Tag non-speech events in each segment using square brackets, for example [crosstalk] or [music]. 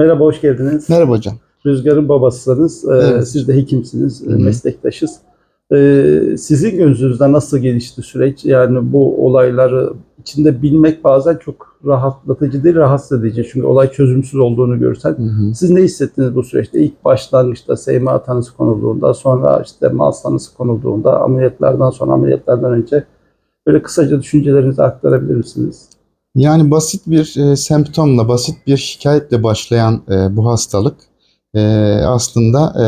Merhaba, hoş geldiniz. Merhaba hocam. Rüzgar'ın babasısınız. Ee, Evet. Siz de hekimsiniz, Hı hı. meslektaşız. Ee, Sizin gözünüzden nasıl gelişti süreç? Yani bu olayları içinde bilmek bazen çok rahatlatıcı değil, rahatsız edici. Çünkü olay çözümsüz olduğunu görsen. Hı hı. Siz ne hissettiniz bu süreçte? İlk başlangıçta SMA tanısı konulduğunda, sonra işte MAS tanısı konulduğunda, ameliyatlardan sonra, ameliyatlardan önce böyle kısaca düşüncelerinizi aktarabilir misiniz? Yani basit bir e, semptomla, basit bir şikayetle başlayan e, bu hastalık e, aslında e,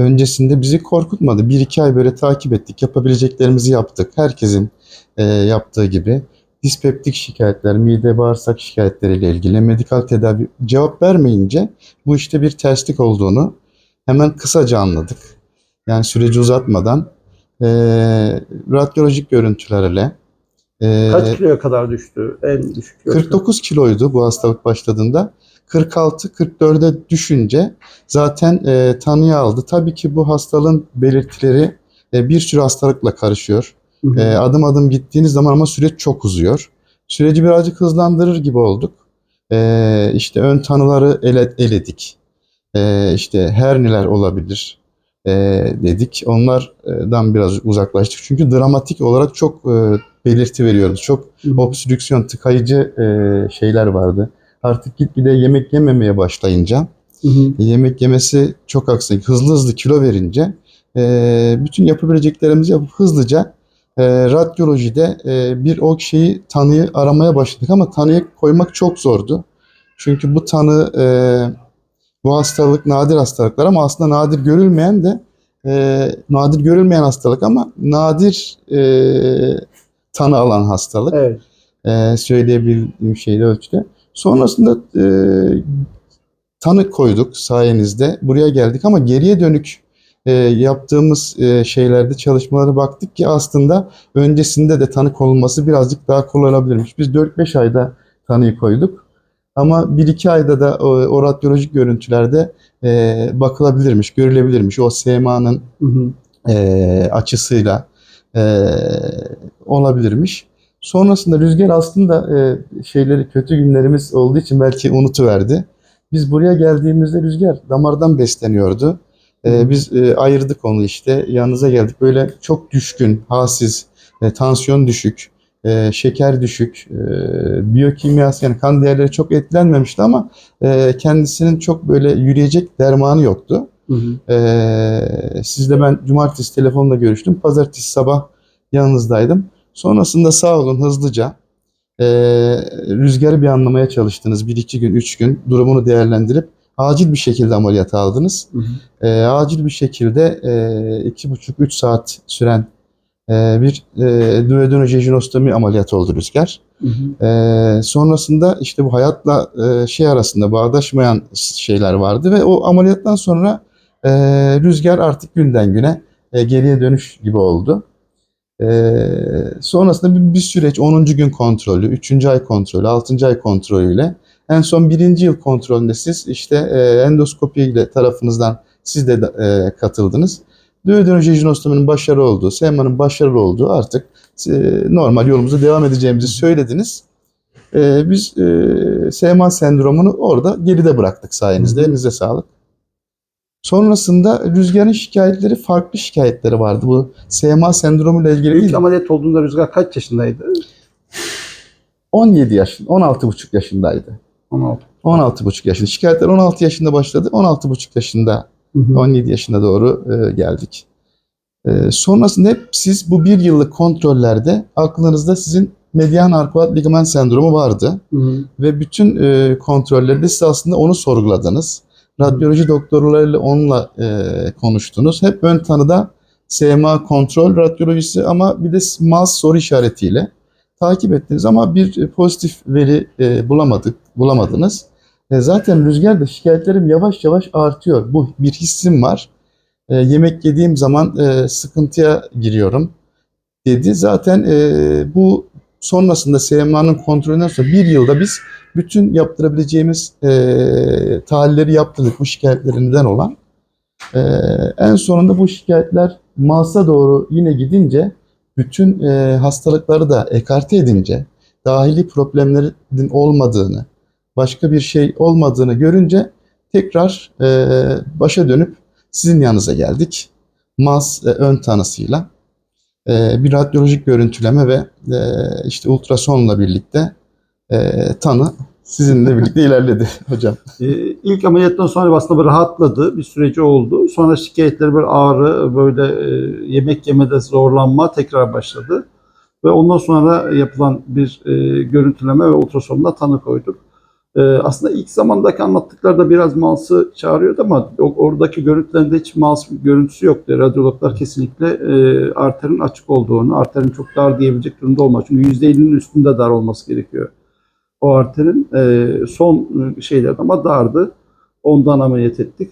öncesinde bizi korkutmadı. Bir iki ay böyle takip ettik, yapabileceklerimizi yaptık. Herkesin e, yaptığı gibi. Dispeptik şikayetler, mide bağırsak şikayetleriyle ilgili medikal tedavi cevap vermeyince bu işte bir terslik olduğunu hemen kısaca anladık. Yani süreci uzatmadan e, radyolojik görüntülerle e, Kaç kiloya kadar düştü? En düşük kilosu? 49 kiloydu bu hastalık başladığında. 46-44'e düşünce zaten e, tanıya aldı. Tabii ki bu hastalığın belirtileri e, bir sürü hastalıkla karışıyor. Hı hı. E, adım adım gittiğiniz zaman ama süreç çok uzuyor. Süreci birazcık hızlandırır gibi olduk. E, işte ön tanıları ele, eledik. E, işte herniler olabilir e, dedik. Onlardan biraz uzaklaştık. Çünkü dramatik olarak çok e, belirti veriyoruz. Çok obstrüksiyon, tıkayıcı e, şeyler vardı. Artık gitgide yemek yememeye başlayınca, Hı hı. yemek yemesi çok aksayıp hızlı hızlı kilo verince e, bütün yapabileceklerimizi yapıp hızlıca e, radyolojide e, bir o şeyi tanıyı aramaya başladık ama tanıyı koymak çok zordu. Çünkü bu tanı e, bu hastalık nadir hastalıklar ama aslında nadir görülmeyen de e, nadir görülmeyen hastalık ama nadir e, tanı alan hastalık Evet. e, söyleyebildiğim şeyde ölçüde. Sonrasında e, tanı koyduk sayenizde. Buraya geldik ama geriye dönük e, yaptığımız e, şeylerde çalışmalara baktık ki aslında öncesinde de tanı konulması birazcık daha kolay olabilirmiş. Biz 4-5 ayda tanıyı koyduk. Ama 1-2 ayda da o, o radyolojik görüntülerde e, bakılabilirmiş, görülebilirmiş. O SMA'nın e, açısıyla e, olabilirmiş. Sonrasında Rüzgar aslında e, şeyleri kötü günlerimiz olduğu için belki unutuverdi. Biz buraya geldiğimizde Rüzgar damardan besleniyordu. E, biz e, ayırdık onu işte yanınıza geldik. Böyle çok düşkün, halsiz, e, tansiyon düşük, e, şeker düşük, e, biyokimyası yani kan değerleri çok etkilenmemişti ama e, kendisinin çok böyle yürüyecek dermanı yoktu. Hı hı. Ee, sizle ben cumartesi telefonla görüştüm. Pazartesi sabah yanınızdaydım. Sonrasında sağ olun hızlıca ee, rüzgarı bir anlamaya çalıştınız. Bir iki gün, üç gün durumunu değerlendirip acil bir şekilde ameliyat aldınız. Hı hı. Ee, acil bir şekilde ee, iki buçuk, üç saat süren ee, bir ee, duodenojejinostomi ameliyatı oldu Rüzgar. Hı hı. Ee, sonrasında işte bu hayatla e, şey arasında bağdaşmayan şeyler vardı ve o ameliyattan sonra e, rüzgar artık günden güne e, geriye dönüş gibi oldu. E, sonrasında bir, bir süreç 10. gün kontrolü, 3. ay kontrolü, 6. ay kontrolüyle en son 1. yıl kontrolünde siz işte e, endoskopi ile tarafınızdan siz de e, katıldınız. Duodenojejinostomunun başarılı olduğu, SEMA'nın başarılı olduğu artık e, normal yolumuza devam edeceğimizi söylediniz. E, biz e, SMA sendromunu orada geride bıraktık sayenizde. Elinize sağlık. Sonrasında Rüzgar'ın şikayetleri farklı şikayetleri vardı. Bu SMA sendromu ile ilgili değil. ameliyat olduğunda Rüzgar kaç yaşındaydı? 17 yaş, 16,5 yaşındaydı. 16. 16,5 yaşında. Şikayetler 16 yaşında başladı. 16,5 yaşında, Hı hı. 17 yaşına doğru e, geldik. E, sonrasında hep siz bu bir yıllık kontrollerde aklınızda sizin medyan arkuat ligament sendromu vardı. Hı hı. Ve bütün e, kontrollerde siz aslında onu sorguladınız. Radyoloji doktorlarıyla onunla e, konuştunuz. Hep ön tanıda SMA kontrol radyolojisi ama bir de MAS soru işaretiyle takip ettiniz ama bir e, pozitif veri e, bulamadık, bulamadınız. E, zaten rüzgarda şikayetlerim yavaş yavaş artıyor. Bu bir hissim var. E, yemek yediğim zaman e, sıkıntıya giriyorum dedi. Zaten e, bu sonrasında SMA'nın kontrolünden sonra bir yılda biz bütün yaptırabileceğimiz e, tahlilleri yaptırdık bu şikayetlerinden olan. E, en sonunda bu şikayetler MAS'a doğru yine gidince bütün e, hastalıkları da ekarte edince dahili problemlerin olmadığını başka bir şey olmadığını görünce tekrar e, başa dönüp sizin yanınıza geldik. MAS e, ön tanısıyla e, bir radyolojik görüntüleme ve e, işte ultrasonla birlikte tanı sizinle birlikte [laughs] ilerledi hocam. Ee, ilk ameliyattan sonra aslında bir rahatladı. Bir süreci oldu. Sonra şikayetleri böyle ağrı, böyle e, yemek yemede zorlanma tekrar başladı. Ve ondan sonra yapılan bir e, görüntüleme ve ultrasonla tanı koyduk. E, aslında ilk zamandaki anlattıklarda biraz Mals'ı çağırıyordu ama oradaki görüntülerinde hiç Mals görüntüsü yoktu. Radyologlar kesinlikle e, arterin açık olduğunu, arterin çok dar diyebilecek durumda olmaz. Çünkü %50'nin üstünde dar olması gerekiyor o arterin e, son şeyler ama dardı. Ondan ameliyat ettik.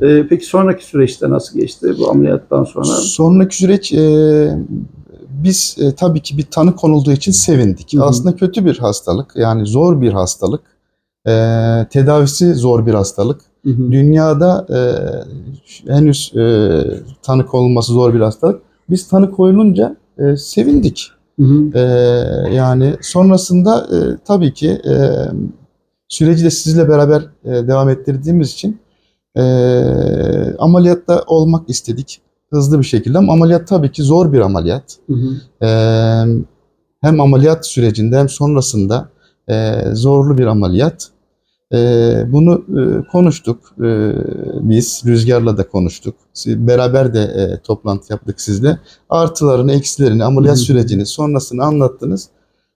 E, peki sonraki süreçte nasıl geçti bu ameliyattan sonra? Sonraki süreç e, biz e, tabii ki bir tanı konulduğu için sevindik. Hı hı. Aslında kötü bir hastalık yani zor bir hastalık. E, tedavisi zor bir hastalık. Hı hı. Dünyada e, henüz e, tanı konulması zor bir hastalık. Biz tanı koyulunca e, sevindik. Hı hı. E, yani sonrasında e, tabii ki e, süreci de sizle beraber e, devam ettirdiğimiz için e, ameliyatta olmak istedik hızlı bir şekilde ama ameliyat tabii ki zor bir ameliyat. Hı hı. E, hem ameliyat sürecinde hem sonrasında e, zorlu bir ameliyat. E, bunu e, konuştuk e, biz, Rüzgar'la da konuştuk. Beraber de e, toplantı yaptık sizle. Artılarını, eksilerini, ameliyat Hı hı. sürecini, sonrasını anlattınız.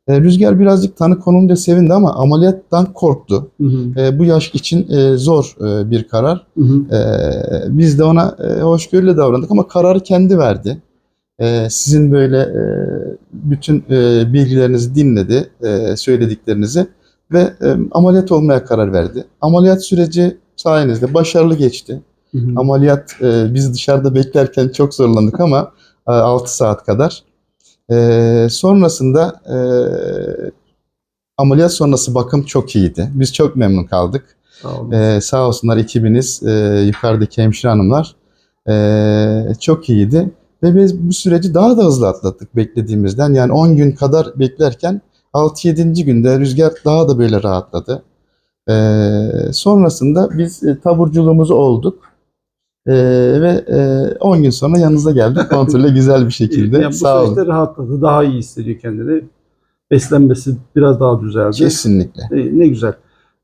Rüzgar birazcık tanı konulunca sevindi ama ameliyattan korktu. Hı hı. E, bu yaş için e, zor e, bir karar. Hı hı. Ee, biz de ona e, hoşgörüyle davrandık ama kararı kendi verdi. Ee, sizin böyle e, bütün e, bilgilerinizi dinledi, e, söylediklerinizi ve e, ameliyat olmaya karar verdi. Ameliyat süreci sayenizde başarılı geçti. Hı hı. Ameliyat e, biz dışarıda beklerken çok zorlandık ama e, 6 saat kadar. E, sonrasında e, ameliyat sonrası bakım çok iyiydi. Biz çok memnun kaldık. Sağ olun. Ee, sağ olsunlar ekibiniz, e, yukarıdaki hemşire hanımlar e, çok iyiydi. Ve biz bu süreci daha da hızlı atlattık beklediğimizden. Yani 10 gün kadar beklerken 6-7. günde rüzgar daha da böyle rahatladı. Ee, sonrasında biz e, taburculuğumuzu olduk. Ee, ve e, 10 gün sonra yanınıza geldik [laughs] kontrole güzel bir şekilde. Yani bu Sağ olun. süreçte rahatladı. Daha iyi hissediyor kendini. Beslenmesi biraz daha düzeldi. Kesinlikle. E, ne güzel.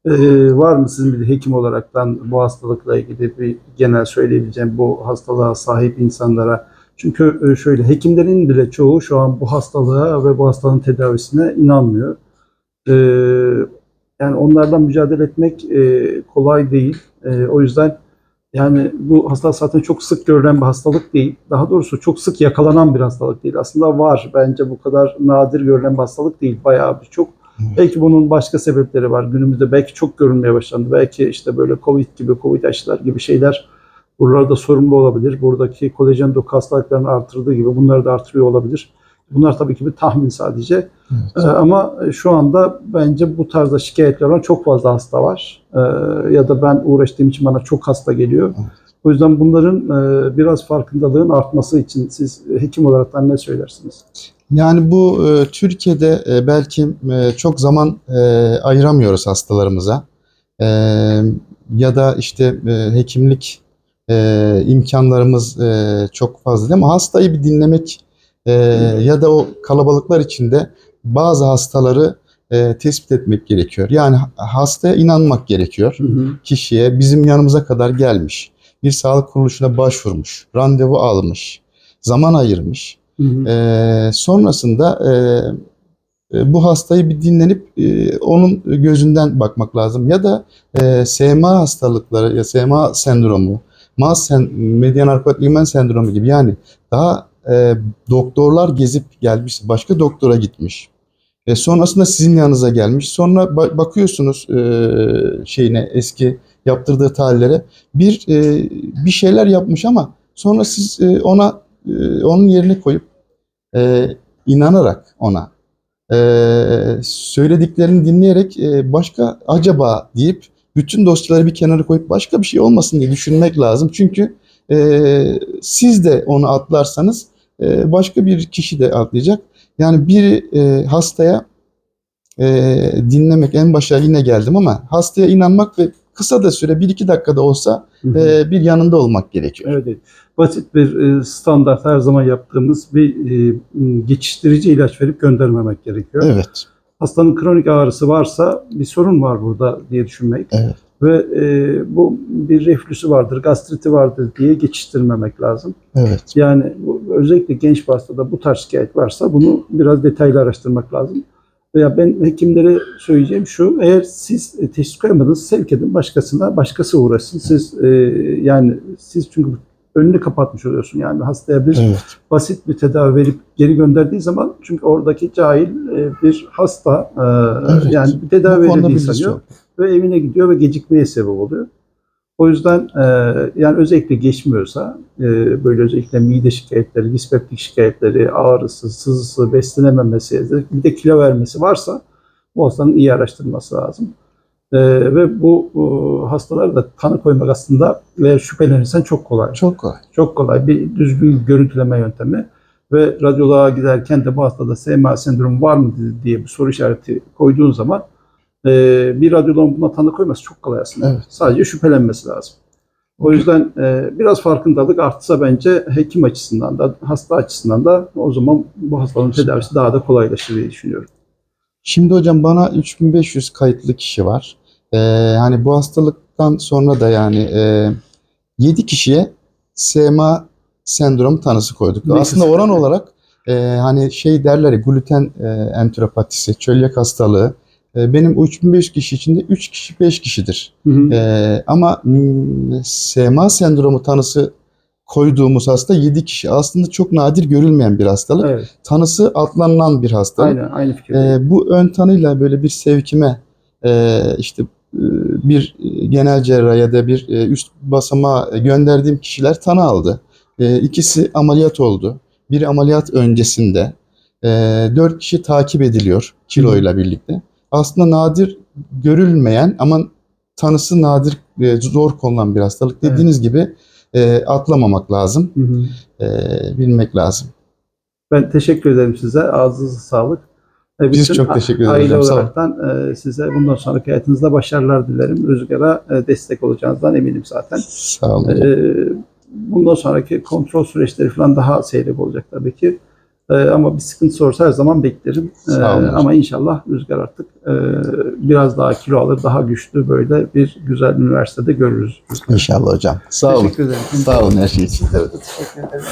E, var mı sizin bir hekim olaraktan bu hastalıkla ilgili bir genel söyleyebileceğim bu hastalığa sahip insanlara? Çünkü e, şöyle hekimlerin bile çoğu şu an bu hastalığa ve bu hastalığın tedavisine inanmıyor. E, yani onlardan mücadele etmek e, kolay değil. E, o yüzden yani bu hastalık zaten çok sık görülen bir hastalık değil. Daha doğrusu çok sık yakalanan bir hastalık değil. Aslında var. Bence bu kadar nadir görülen bir hastalık değil. Bayağı bir çok. Belki bunun başka sebepleri var. Günümüzde belki çok görülmeye başlandı. Belki işte böyle Covid gibi, Covid aşılar gibi şeyler buralarda sorumlu olabilir. Buradaki kolajen doku hastalıklarını artırdığı gibi bunları da artırıyor olabilir. Bunlar tabii ki bir tahmin sadece. Evet. Ee, ama şu anda bence bu tarzda şikayetler olan çok fazla hasta var. Ee, ya da ben uğraştığım için bana çok hasta geliyor. Evet. O yüzden bunların e, biraz farkındalığın artması için siz hekim olarak ne söylersiniz? Yani bu e, Türkiye'de e, belki e, çok zaman e, ayıramıyoruz hastalarımıza. E, ya da işte e, hekimlik e, imkanlarımız e, çok fazla değil ama hastayı bir dinlemek e, ya da o kalabalıklar içinde bazı hastaları e, tespit etmek gerekiyor. Yani ha- hastaya inanmak gerekiyor Hı hı. kişiye bizim yanımıza kadar gelmiş, bir sağlık kuruluşuna başvurmuş, randevu almış, zaman ayırmış. Hı hı. Ee, sonrasında e, e, bu hastayı bir dinlenip e, onun gözünden bakmak lazım. Ya da e, SMA hastalıkları ya SMA sendromu, MAS sen, medyan arkoid ligament sendromu gibi yani daha e, doktorlar gezip gelmiş, başka doktora gitmiş. E, sonrasında sizin yanınıza gelmiş. Sonra ba- bakıyorsunuz e, şeyine eski yaptırdığı tahlillere bir e, bir şeyler yapmış ama sonra siz e, ona e, onun yerine koyup e, inanarak ona e, söylediklerini dinleyerek e, başka acaba deyip bütün dosyaları bir kenara koyup başka bir şey olmasın diye düşünmek lazım. Çünkü e, siz de onu atlarsanız e, başka bir kişi de atlayacak. Yani bir e, hastaya e, dinlemek en başa yine geldim ama hastaya inanmak ve kısa da süre 1-2 dakikada olsa e, bir yanında olmak gerekiyor. Evet, evet. Basit bir e, standart her zaman yaptığımız bir e, geçiştirici ilaç verip göndermemek gerekiyor. Evet. Hastanın kronik ağrısı varsa bir sorun var burada diye düşünmek. Evet. Ve e, bu bir reflüsü vardır, gastriti vardır diye geçiştirmemek lazım. Evet. Yani özellikle genç bir hastada bu tarz şikayet varsa bunu biraz detaylı araştırmak lazım. Veya ben hekimlere söyleyeceğim şu, eğer siz e, teşhis koyamadınız sevk edin başkasına, başkası uğraşsın. Siz e, yani siz çünkü önünü kapatmış oluyorsun yani hastaya bir Evet. basit bir tedavi verip geri gönderdiği zaman çünkü oradaki cahil e, bir hasta e, Evet. yani bir tedavi verildiği sanıyor ve evine gidiyor ve gecikmeye sebep oluyor. O yüzden e, yani özellikle geçmiyorsa e, böyle özellikle mide şikayetleri, dispeptik şikayetleri, ağrısı, sızısı, beslenememesi, bir de kilo vermesi varsa bu hastanın iyi araştırılması lazım. E, ve bu, bu hastalara da tanı koymak aslında ve şüphelenirsen çok kolay. Çok kolay. Çok kolay bir düzgün görüntüleme yöntemi ve radyoloğa giderken de bu hastada SMA sendromu var mı diye bir soru işareti koyduğun zaman e, bir radyoloğun buna tanı koyması çok kolay aslında. Evet. Sadece şüphelenmesi lazım. O yüzden e, biraz farkındalık artsa bence hekim açısından da hasta açısından da o zaman bu hastanın tedavisi daha da kolaylaşır diye düşünüyorum. Şimdi hocam bana 3500 kayıtlı kişi var. Hani bu hastalıktan sonra da yani e, 7 kişiye SMA sendromu tanısı koyduk. Ne Aslında oran olarak e, hani şey derler ya gluten e, enteropatisi, çölyak hastalığı. e, benim 3500 kişi içinde 3 kişi 5 kişidir. Hı hı. Ee, ama SMA sendromu tanısı koyduğumuz hasta 7 kişi. Aslında çok nadir görülmeyen bir hastalık. evet, Tanısı atlanılan bir hastalık. aynen aynı fikir. Ee, bu ön tanıyla böyle bir sevkime e, işte e, bir genel cerrah ya da bir e, üst basamağa gönderdiğim kişiler tanı aldı. E, ikisi ameliyat oldu. Biri ameliyat öncesinde. E, dört kişi takip ediliyor kiloyla birlikte. Aslında nadir görülmeyen ama tanısı nadir e, zor konulan bir hastalık. Dediğiniz gibi e, atlamamak lazım. Hı hı. E, bilmek lazım. Ben teşekkür ederim size. Ağzınıza sağlık. Ve Biz çok teşekkür ederiz Aile olaraktan e, size bundan sonraki hayatınızda başarılar dilerim. Rüzgar'a e, destek olacağınızdan eminim zaten. Sağ olun. E, bundan sonraki kontrol süreçleri falan daha seyrek olacak tabii ki. E, ama bir sıkıntı olursa her zaman beklerim. E, Sağ olun hocam. ama inşallah Rüzgar artık e, biraz daha kilo alır, daha güçlü böyle bir güzel üniversitede görürüz. İnşallah hocam. Sağ olun. Teşekkür ederim. Sağ olun her şey için. Evet, teşekkür ederim.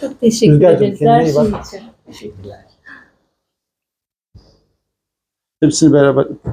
Çok teşekkür ederiz her şey için. Teşekkürler. Hepsini beraber